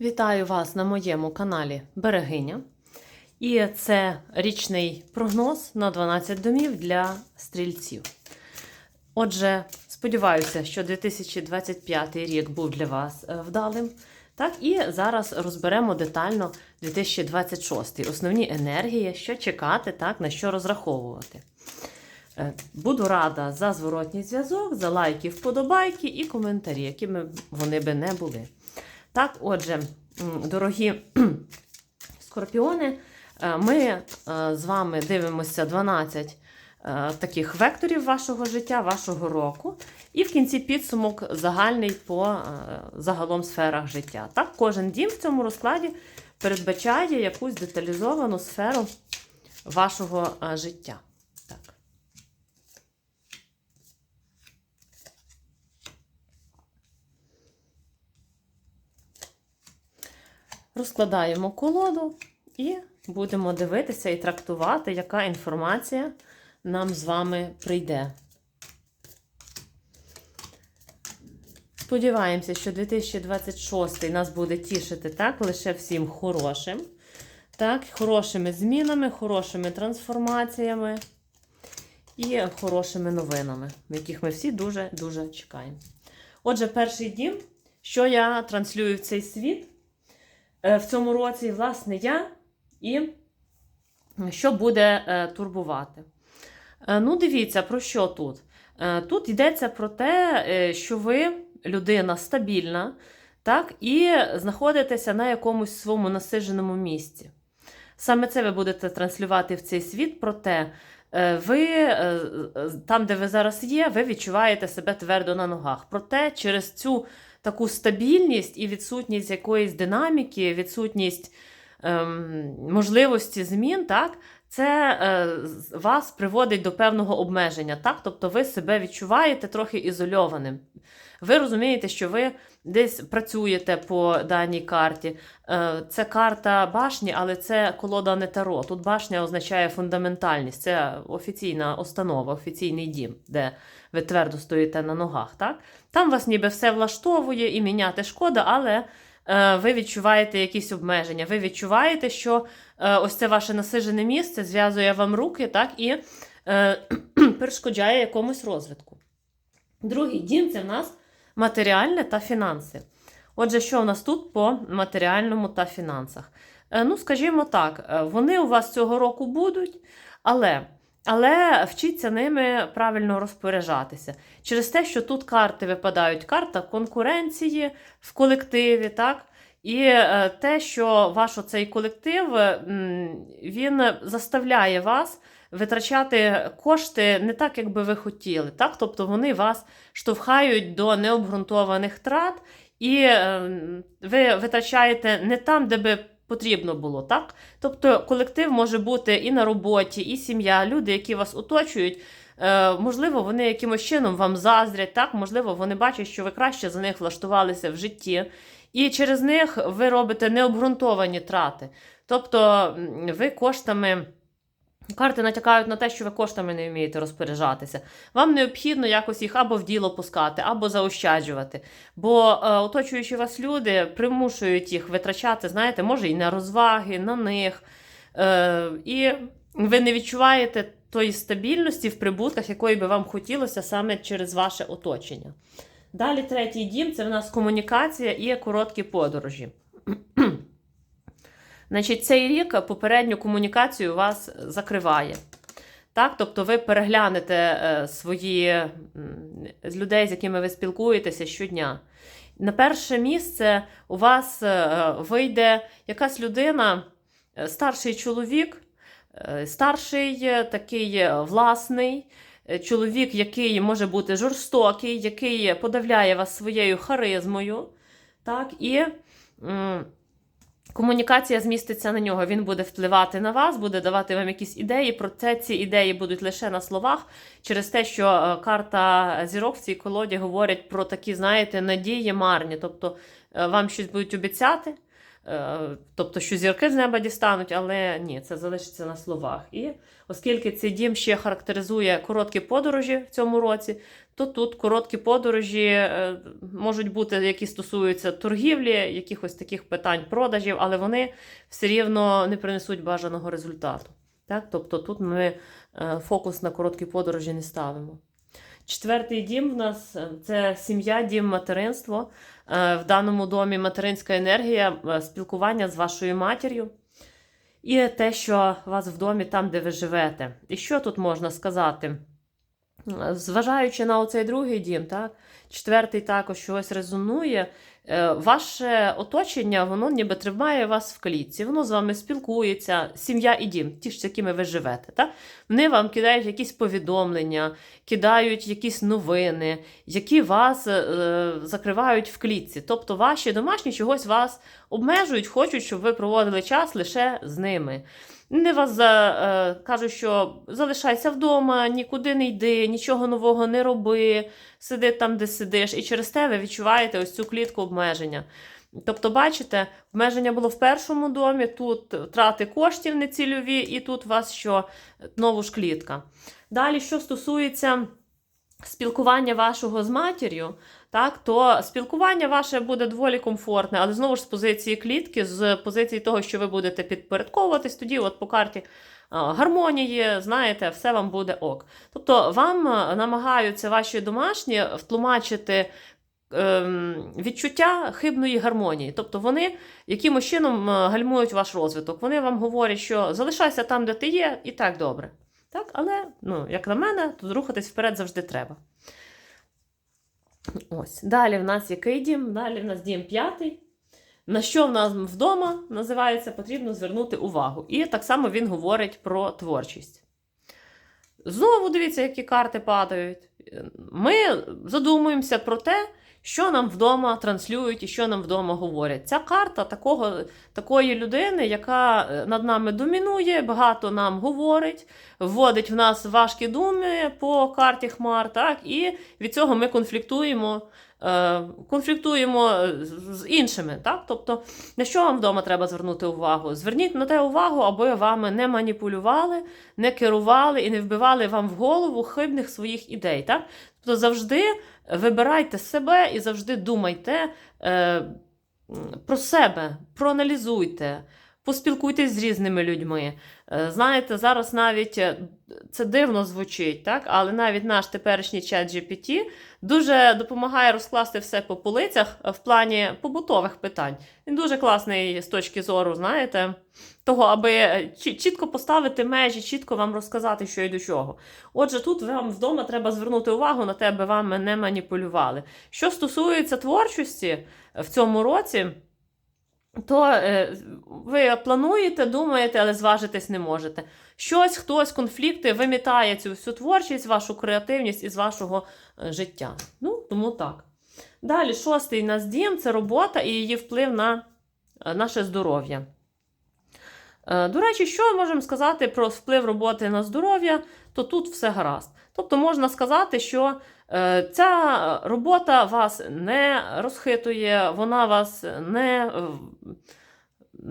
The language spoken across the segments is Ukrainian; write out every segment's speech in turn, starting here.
Вітаю вас на моєму каналі Берегиня. І це річний прогноз на 12 домів для стрільців. Отже, сподіваюся, що 2025 рік був для вас е, вдалим. Так, і зараз розберемо детально 2026 основні енергії, що чекати, так, на що розраховувати. Е, Буду рада за зворотній зв'язок, за лайки, вподобайки і коментарі, якими вони би не були. Так, отже, дорогі скорпіони, е, ми е, з вами дивимося 12 е, таких векторів вашого життя, вашого року. І в кінці підсумок загальний по загалом сферах життя. Так, кожен дім в цьому розкладі передбачає якусь деталізовану сферу вашого життя. Розкладаємо колоду і будемо дивитися і трактувати, яка інформація нам з вами прийде. Сподіваємося, що 2026 нас буде тішити так, лише всім хорошим. Так, хорошими змінами, хорошими трансформаціями і хорошими новинами, яких ми всі дуже-дуже чекаємо. Отже, перший дім, що я транслюю в цей світ в цьому році, власне, я і що буде е, турбувати. Е, Ну, дивіться, про що тут? Е, Тут йдеться про те, е, що ви людина стабільна, так, і знаходитеся на якомусь своєму насидженому місці. Саме це ви будете транслювати в цей світ, проте е, ви е, е, там, де ви зараз є, ви відчуваєте себе твердо на ногах. Проте через цю таку стабільність і відсутність якоїсь динаміки, відсутність ем, можливості змін, так, це е, вас приводить до певного обмеження. Так? Тобто ви себе відчуваєте трохи ізольованим. Ви розумієте, що ви десь працюєте по даній карті. Е, Це карта башні, але це колода не таро. Тут башня означає фундаментальність. Це офіційна установа, офіційний дім, де ви твердо стоїте на ногах. Так? Там вас ніби все влаштовує і міняти шкода, але ви відчуваєте якісь обмеження. Ви відчуваєте, що е, ось це ваше насижене місце зв'язує вам руки так, і е, перешкоджає якомусь розвитку. Другий дім це в нас матеріальне та фінанси. Отже, що у нас тут по матеріальному та фінансах? Е, Ну, скажімо так, е, вони у вас цього року будуть, але, але вчіться ними правильно розпоряджатися. Через те, що тут карти випадають карта конкуренції в колективі, так? І е, те, що ваш оцей колектив він заставляє вас витрачати кошти не так, як би ви хотіли. Так? Тобто вони вас штовхають до необґрунтованих трат, і е, ви витрачаєте не там, де би потрібно було. Так? Тобто колектив може бути і на роботі, і сім'я, люди, які вас оточують. Е, можливо, вони якимось чином вам заздрять, так? можливо, вони бачать, що ви краще за них влаштувалися в житті. І через них ви робите необґрунтовані трати. Тобто ви коштами. Карти натякають на те, що ви коштами не вмієте розпоряджатися. Вам необхідно якось їх або в діло пускати, або заощаджувати. Бо е, оточуючі вас люди примушують їх витрачати, знаєте, може і на розваги, на них. Е, і ви не відчуваєте тої стабільності в прибутках, якої би вам хотілося саме через ваше оточення. Далі третій дім це в нас комунікація і короткі подорожі. Значить, цей рік попередню комунікацію вас закриває. Так, тобто ви переглянете е, свої з людей, з якими ви спілкуєтеся щодня. На перше місце у вас е, вийде якась людина, е, старший чоловік, старший, такий власний, чоловік, який може бути жорстокий, який подавляє вас своєю харизмою. Так, і комунікація зміститься на нього. Він буде впливати на вас, буде давати вам якісь ідеї. Проте ці ідеї будуть лише на словах, через те, що е, карта зірок в цій колоді говорить про такі, знаєте, надії марні. Тобто е, вам щось будуть обіцяти. Е, тобто, що зірки з неба дістануть, але ні, це залишиться на словах. І оскільки цей дім ще характеризує короткі подорожі в цьому році, то тут короткі подорожі е, можуть бути, які стосуються торгівлі, якихось таких питань продажів, але вони все рівно не принесуть бажаного результату. Так? Тобто тут ми е, фокус на короткі подорожі не ставимо. Четвертий дім в нас е, це сім'я, дім материнство. Е, В даному домі материнська енергія, е, спілкування з вашою матір'ю. І те, що вас в домі, там, де ви живете. І що тут можна сказати? Зважаючи на оцей другий дім, так? четвертий також щось резонує. Е, Ваше оточення, воно ніби тримає вас в клітці, воно з вами спілкується, сім'я і дім, ті ж, з якими ви живете. Так? Вони вам кидають якісь повідомлення, кидають якісь новини, які вас е, закривають в клітці. Тобто ваші домашні чогось вас обмежують, хочуть, щоб ви проводили час лише з ними. Не вас за, е, кажуть, що залишайся вдома, нікуди не йди, нічого нового не роби, сиди там, де сидиш, і через те ви відчуваєте ось цю клітку обмеження. Тобто, бачите, обмеження було в першому домі, тут втрати коштів нецільові, і тут у вас що знову ж клітка. Далі, що стосується спілкування вашого з матір'ю, так, то спілкування ваше буде доволі комфортне, але знову ж з позиції клітки, з позиції того, що ви будете підпорядковуватись, тоді от по карті гармонії, знаєте, все вам буде ок. Тобто вам намагаються ваші домашні втлумачити ем, відчуття хибної гармонії. Тобто вони якимось чином гальмують ваш розвиток. Вони вам говорять, що залишайся там, де ти є, і так добре. Так, але, ну, як на мене, тут рухатись вперед завжди треба. Ось. Далі в нас який дім? Далі в нас дім п'ятий. На що в нас вдома називається, потрібно звернути увагу. І так само він говорить про творчість. Знову дивіться, які карти падають. Ми задумуємося про те, що нам вдома транслюють і що нам вдома говорять. Ця карта такого, такої людини, яка е, над нами домінує, багато нам говорить, вводить в нас важкі думи по карті Хмар, так, і від цього ми конфліктуємо. е, Конфліктуємо з- з іншими, так? Тобто, на що вам вдома треба звернути увагу? Зверніть на те увагу, аби вами не маніпулювали, не керували і не вбивали вам в голову хибних своїх ідей. Так? Тобто завжди вибирайте себе і завжди думайте е, про себе, проаналізуйте, поспілкуйтесь з різними людьми. Е, знаєте, зараз навіть це дивно звучить, так? але навіть наш теперішній чат GPT дуже допомагає розкласти все по полицях в плані побутових питань. Він дуже класний з точки зору, знаєте, того, аби чітко поставити межі, чітко вам розказати, що і до чого. Отже, тут вам вдома треба звернути увагу на те, аби вами не маніпулювали. Що стосується творчості в цьому році, то е, ви плануєте, думаєте, але зважитись не можете. Щось, хтось, конфлікти вимітає цю всю творчість, вашу креативність із вашого е, життя. Ну, тому так. Далі, шостий у нас дім це робота і її вплив на е, наше здоров'я. Е, До речі, що можемо сказати про вплив роботи на здоров'я, то тут все гаразд. Тобто можна сказати, що ця робота вас не розхитує, вона вас не, е,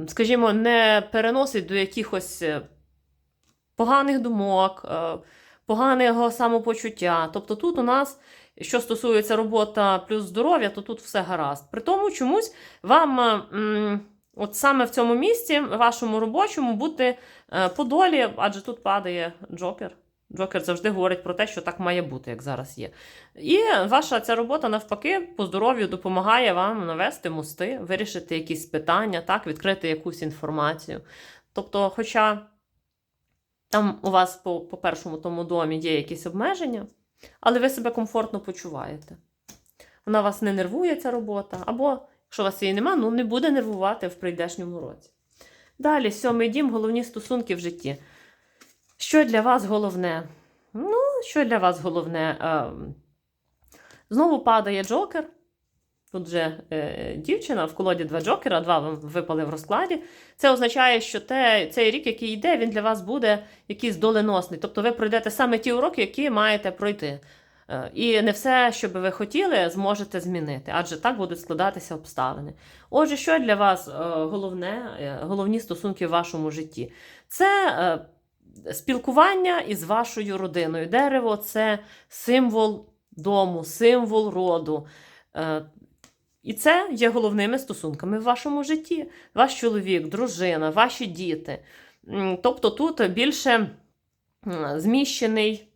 скажімо, не переносить до якихось е, поганих думок, е, поганого самопочуття. Тобто тут у нас, що стосується робота плюс здоров'я, то тут все гаразд. При тому чомусь вам. е, От саме в цьому місці, вашому робочому, бути е, по долі, адже тут падає Джокер. Джокер завжди говорить про те, що так має бути, як зараз є. І ваша ця робота, навпаки, по здоров'ю допомагає вам навести мости, вирішити якісь питання, так, відкрити якусь інформацію. Тобто, хоча там у вас по, по першому тому домі є якісь обмеження, але ви себе комфортно почуваєте. Вона вас не нервує, ця робота, або Якщо у вас її нема, ну не буде нервувати в прийдешньому році. Далі, сьомий дім, головні стосунки в житті. Що для вас головне? Ну, що для вас головне? Ем, Знову падає Джокер. Тут же е, дівчина в колоді два Джокера, два вам випали в розкладі. Це означає, що те, цей рік, який йде, він для вас буде якийсь доленосний. Тобто ви пройдете саме ті уроки, які маєте пройти. Е, І не все, що би ви хотіли, зможете змінити, адже так будуть складатися обставини. Отже, що для вас е, головне, е, головні стосунки в вашому житті? Це е, спілкування із вашою родиною. Дерево це символ дому, символ роду. Е, І це є головними стосунками в вашому житті. Ваш чоловік, дружина, ваші діти. Тобто тут більше зміщений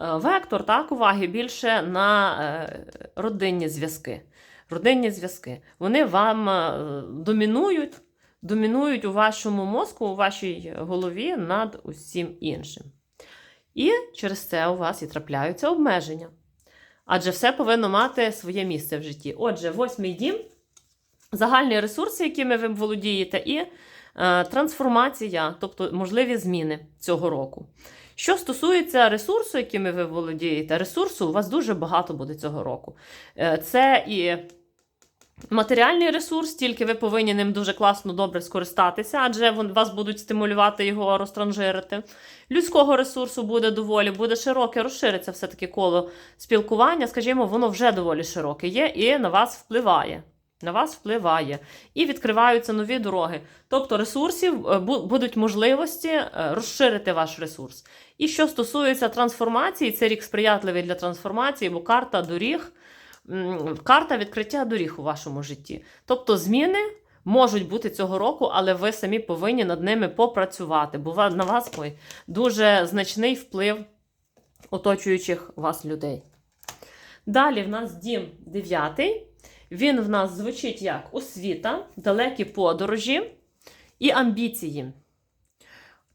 е, вектор так, уваги більше на е, родинні зв'язки. Родинні зв'язки. Вони вам домінують, домінують у вашому мозку, у вашій голові над усім іншим. І через це у вас і трапляються обмеження. Адже все повинно мати своє місце в житті. Отже, восьмий дім загальні ресурси, якими ви володієте, і е, трансформація, тобто можливі зміни цього року. Що стосується ресурсу, якими ви володієте, ресурсу у вас дуже багато буде цього року. Е, Це і матеріальний ресурс, тільки ви повинні ним дуже класно добре скористатися, адже вас будуть стимулювати його розтранжирити. Людського ресурсу буде доволі, буде широке, розшириться все-таки коло спілкування. Скажімо, воно вже доволі широке є і на вас впливає. На вас впливає. І відкриваються нові дороги. Тобто ресурсів е, бу- будуть можливості е, розширити ваш ресурс. І що стосується трансформації, це рік сприятливий для трансформації, бо карта доріг, карта відкриття доріг у вашому житті. Тобто зміни можуть бути цього року, але ви самі повинні над ними попрацювати, бо на вас дуже значний вплив оточуючих вас людей. Далі в нас дім дев'ятий. Він в нас звучить як освіта, далекі подорожі і амбіції.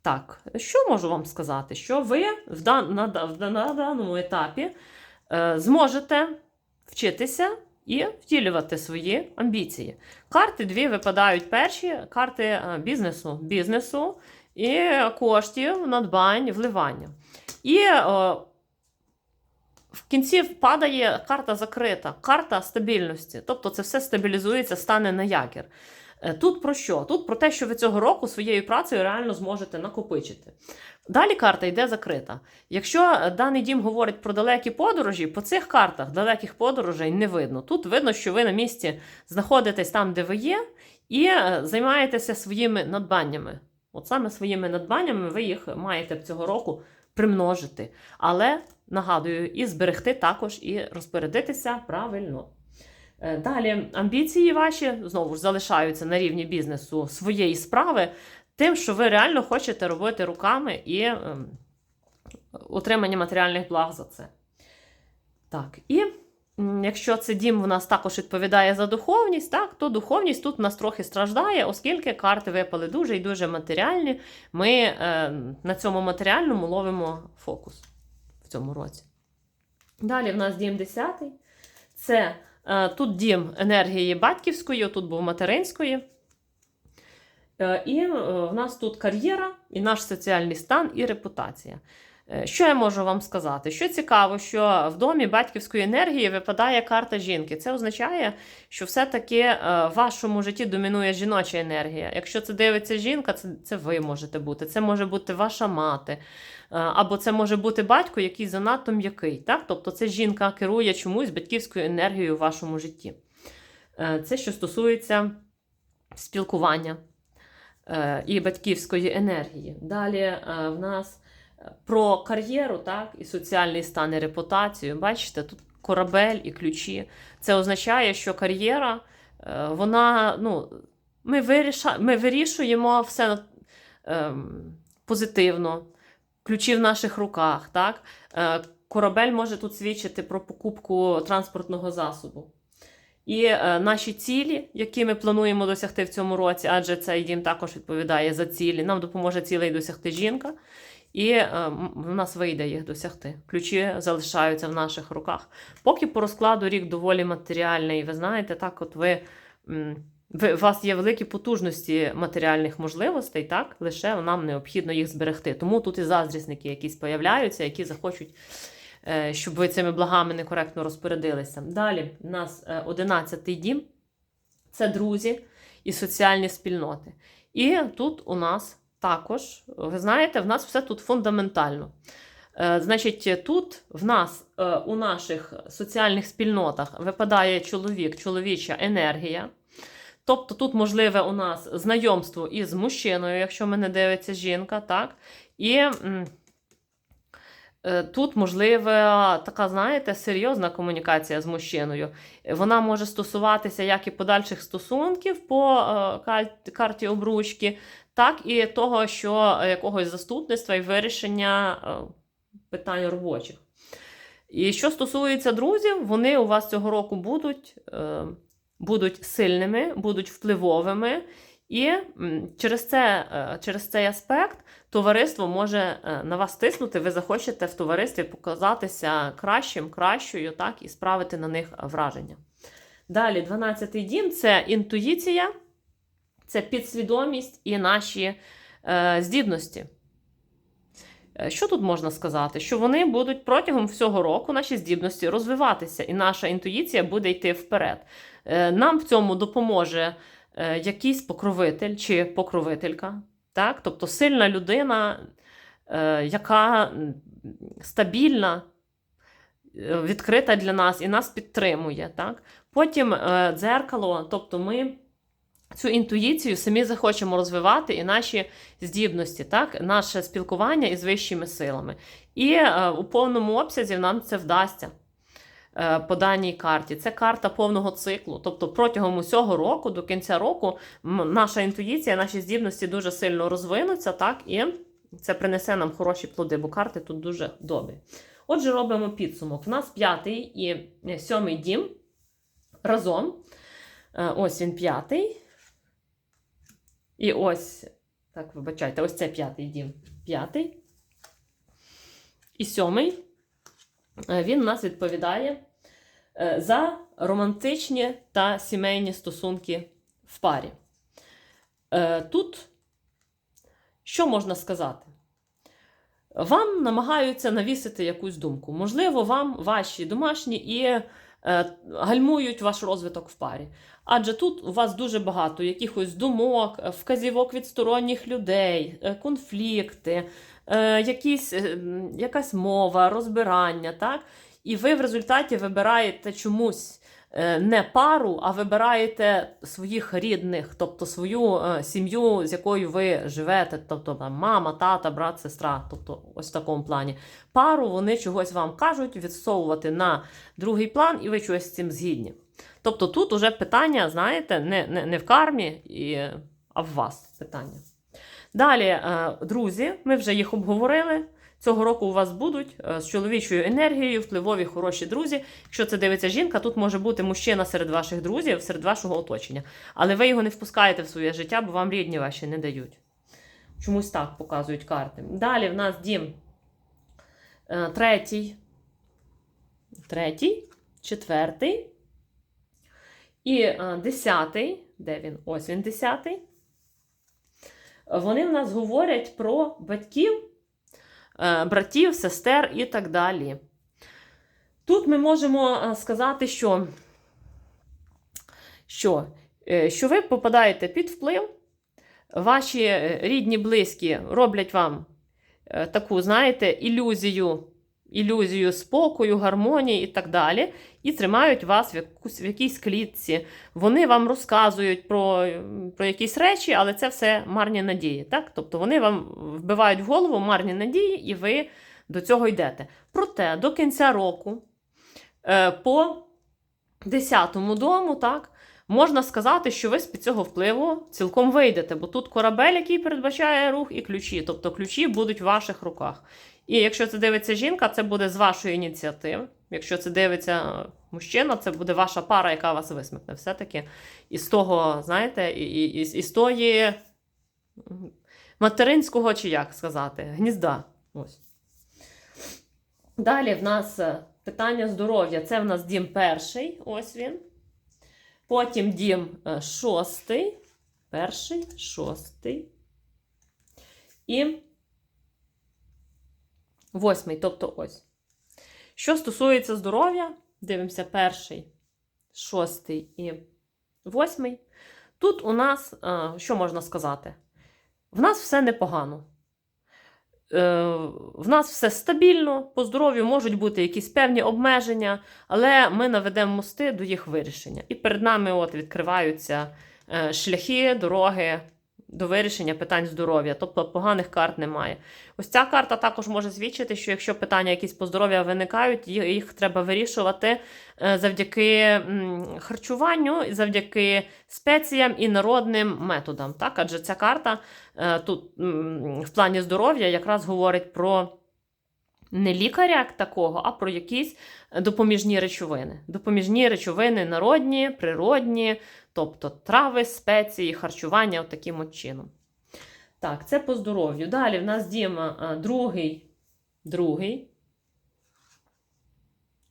Так, що можу вам сказати? Що ви в дан, на, да- на даному етапі е, зможете вчитися і втілювати свої амбіції. Карти дві випадають перші карти е, бізнесу, бізнесу і коштів, надбань, вливання. І о, в кінці падає карта закрита, карта стабільності. Тобто це все стабілізується, стане на якір. Е, Тут про що? Тут про те, що ви цього року своєю працею реально зможете накопичити. Далі карта йде закрита. Якщо е, даний дім говорить про далекі подорожі, по цих картах далеких подорожей не видно. Тут видно, що ви на місці знаходитесь там, де ви є, і е, займаєтеся своїми надбаннями. От саме своїми надбаннями ви їх маєте цього року примножити. Але нагадую, і зберегти також, і розпорядитися правильно. Е, Далі амбіції ваші знову ж залишаються на рівні бізнесу своєї справи, тим, що ви реально хочете робити руками і ем, отримання матеріальних благ за це. Так, і якщо це дім у нас також відповідає за духовність, так, то духовність тут у нас трохи страждає, оскільки карти випали дуже і дуже матеріальні. Ми е, на цьому матеріальному ловимо фокус в цьому році. Далі в нас дім 10. Це тут дім енергії батьківської, тут був материнської. Е, і е, в нас тут кар'єра, і наш соціальний стан, і репутація. Е, Що я можу вам сказати? Що цікаво, що в домі батьківської енергії випадає карта жінки. Це означає, що все-таки е, в вашому житті домінує жіноча енергія. Якщо це дивиться жінка, це, це ви можете бути. Це може бути ваша мати, е, або це може бути батько, який занадто м'який. Так? Тобто це жінка керує чомусь батьківською енергією в вашому житті. Це що стосується спілкування і батьківської енергії. Далі в нас про кар'єру, так, і соціальний стан і репутацію. Бачите, тут корабель і ключі. Це означає, що кар'єра, е, вона, ну, ми, виріша, ми вирішуємо все ем, позитивно, ключі в наших руках. Так? Е, Корабель може тут свідчити про покупку транспортного засобу. І е, наші цілі, які ми плануємо досягти в цьому році, адже цей дім також відповідає за цілі. Нам допоможе цілей досягти жінка, і е, в нас вийде їх досягти. Ключі залишаються в наших руках. Поки по розкладу рік доволі матеріальний, ви знаєте, так от ви. у вас є великі потужності матеріальних можливостей, так? Лише нам необхідно їх зберегти. Тому тут і заздрісники якісь появляються, які захочуть е, щоб ви цими благами некоректно розпорядилися. Далі у нас е, 11-й дім це друзі і соціальні спільноти. І тут у нас також, ви знаєте, в нас все тут фундаментально. Е, Значить, тут в нас е, у наших соціальних спільнотах випадає чоловік, чоловіча енергія. Тобто тут можливе у нас знайомство із мужчиною, якщо мене дивиться жінка, так? І е, тут можлива така, знаєте, серйозна комунікація з мужчиною. Вона може стосуватися як і подальших стосунків по карті обручки, так і того, що е, якогось заступництва і вирішення е, питань робочих. І що стосується друзів, вони у вас цього року будуть, е, будуть сильними, будуть впливовими, і через, це, через цей аспект товариство може на вас тиснути. Ви захочете в товаристві показатися кращим, кращою, так, і справити на них враження. Далі, 12-й дім це інтуїція, це підсвідомість і наші е, здібності. Е, Що тут можна сказати? Що вони будуть протягом всього року наші здібності розвиватися, і наша інтуїція буде йти вперед. Е, Нам в цьому допоможе е, якийсь покровитель чи покровителька, так? тобто сильна людина, яка стабільна, відкрита для нас і нас підтримує. Так? Потім дзеркало, тобто ми. Цю інтуїцію самі захочемо розвивати і наші здібності, так? наше спілкування із вищими силами. І е, у повному обсязі нам це вдасться е, по даній карті. Це карта повного циклу. Тобто протягом усього року, до кінця року, наша інтуїція, наші здібності дуже сильно розвинуться, так? і це принесе нам хороші плоди, бо карти тут дуже добрі. Отже, робимо підсумок. У нас п'ятий і сьомий дім разом. Е, Ось він п'ятий. І ось, так, вибачайте, ось це п'ятий дім. П'ятий. І сьомий. Е, Він у нас відповідає е, за романтичні та сімейні стосунки в парі. Е, Тут що можна сказати? Вам намагаються навісити якусь думку. Можливо, вам ваші домашні і гальмують ваш розвиток в парі. Адже тут у вас дуже багато якихось думок, е, вказівок від сторонніх людей, е, конфлікти, е, якісь, е, якась мова, розбирання. так? І ви в результаті вибираєте чомусь е, не пару, а вибираєте своїх рідних, тобто свою е, сім'ю, з якою ви живете, тобто мама, тата, брат, сестра, тобто ось в такому плані. Пару вони чогось вам кажуть відсовувати на другий план, і ви чогось з цим згідні. Тобто тут уже питання, знаєте, не, не, не в кармі, і, а в вас питання. Далі, е, друзі, ми вже їх обговорили. Цього року у вас будуть е, з чоловічою енергією впливові хороші друзі. Якщо це дивиться жінка, тут може бути мужчина серед ваших друзів, серед вашого оточення. Але ви його не впускаєте в своє життя, бо вам рідні ваші не дають. Чомусь так показують карти. Далі в нас дім е, третій, третій, четвертий і е, десятий. Де він? Ось він десятий. Вони в нас говорять про батьків, братів, сестер і так далі. Тут ми можемо е, сказати, що, що, е, що ви попадаєте під вплив, ваші е, рідні, близькі роблять вам е, таку, знаєте, ілюзію, ілюзію спокою, гармонії і так далі, і тримають вас в, якусь, в якійсь клітці. Вони вам розказують про, про якісь речі, але це все марні надії. Так? Тобто вони вам вбивають в голову марні надії, і ви до цього йдете. Проте до кінця року, е, по 10-му дому, так, можна сказати, що ви з-під цього впливу цілком вийдете, бо тут корабель, який передбачає рух, і ключі. Тобто ключі будуть в ваших руках. І якщо це дивиться жінка, це буде з вашої ініціативи. Якщо це дивиться мужчина, це буде ваша пара, яка вас висмикне. Все-таки із того, знаєте, і, і, із тої материнського, чи як сказати, гнізда. Ось. Далі в нас е, питання здоров'я. Це в нас дім перший, ось він. Потім дім е, шостий. Перший, шостий. І восьмий, тобто ось. Що стосується здоров'я, дивимося перший, шостий і восьмий. Тут у нас, е, що можна сказати? В нас все непогано. е, в нас все стабільно, по здоров'ю можуть бути якісь певні обмеження, але ми наведемо мости до їх вирішення. І перед нами от відкриваються е, шляхи, дороги до вирішення питань здоров'я, тобто поганих карт немає. Ось ця карта також може свідчити, що якщо питання якісь по здоров'я виникають, їх треба вирішувати е, завдяки харчуванню, завдяки спеціям і народним методам. Так? Адже ця карта е, тут в плані здоров'я якраз говорить про не лікаря як такого, а про якісь допоміжні речовини. Допоміжні речовини народні, природні, тобто трави, спеції, харчування от таким от чином. Так, це по здоров'ю. Далі в нас Діма другий, другий.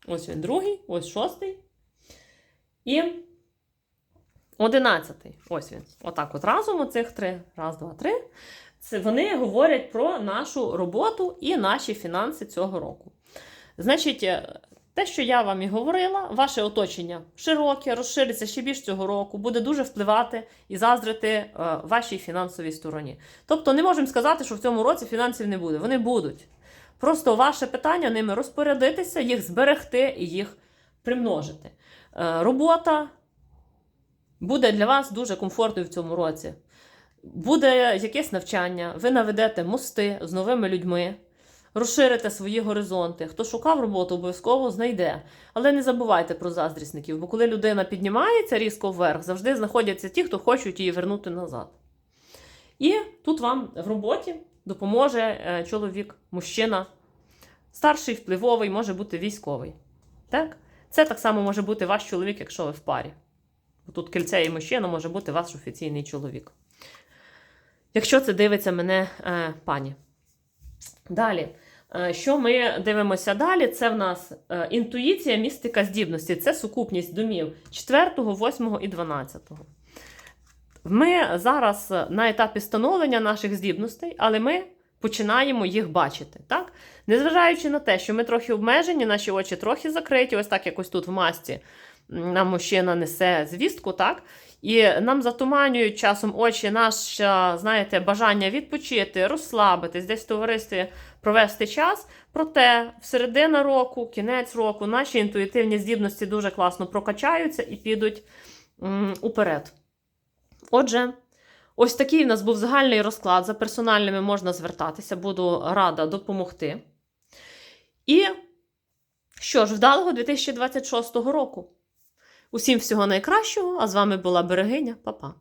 Ось він другий, ось шостий. І одинадцятий. Ось він. Отак от разом оцих три. Раз, два, три. Це вони говорять про нашу роботу і наші фінанси цього року. Значить, е, те, що я вам і говорила, ваше оточення широке, розшириться ще більш цього року, буде дуже впливати і заздрити е, вашій фінансовій стороні. Тобто не можемо сказати, що в цьому році фінансів не буде. Вони будуть. Просто ваше питання ними розпорядитися, їх зберегти і їх примножити. Е, робота буде для вас дуже комфортною в цьому році. Буде якесь навчання, ви наведете мости з новими людьми, розширите свої горизонти. Хто шукав роботу, обов'язково знайде. Але не забувайте про заздрісників, бо коли людина піднімається різко вверх, завжди знаходяться ті, хто хочуть її вернути назад. І тут вам в роботі допоможе е, чоловік, мужчина, старший, впливовий, може бути військовий. Так? Це так само може бути ваш чоловік, якщо ви в парі. Тут кільце і мужчина може бути ваш офіційний чоловік. Якщо це дивиться мене е, пані. Далі. Е, Що ми дивимося далі? Це в нас е, інтуїція, містика, здібності. Це сукупність домів 4, 8 і 12. Ми зараз на етапі становлення наших здібностей, але ми починаємо їх бачити. Так? Незважаючи на те, що ми трохи обмежені, наші очі трохи закриті, ось так якось тут в масті м, нам мужчина несе звістку, так? І нам затуманюють часом очі наше, знаєте, бажання відпочити, розслабитись, десь в товаристві провести час. Проте в середина року, кінець року, наші інтуїтивні здібності дуже класно прокачаються і підуть м, уперед. Отже, ось такий в нас був загальний розклад. За персональними можна звертатися, буду рада допомогти. І що ж, вдалого 2026 року. Усім всього найкращого, а з вами була Берегиня. Па-па.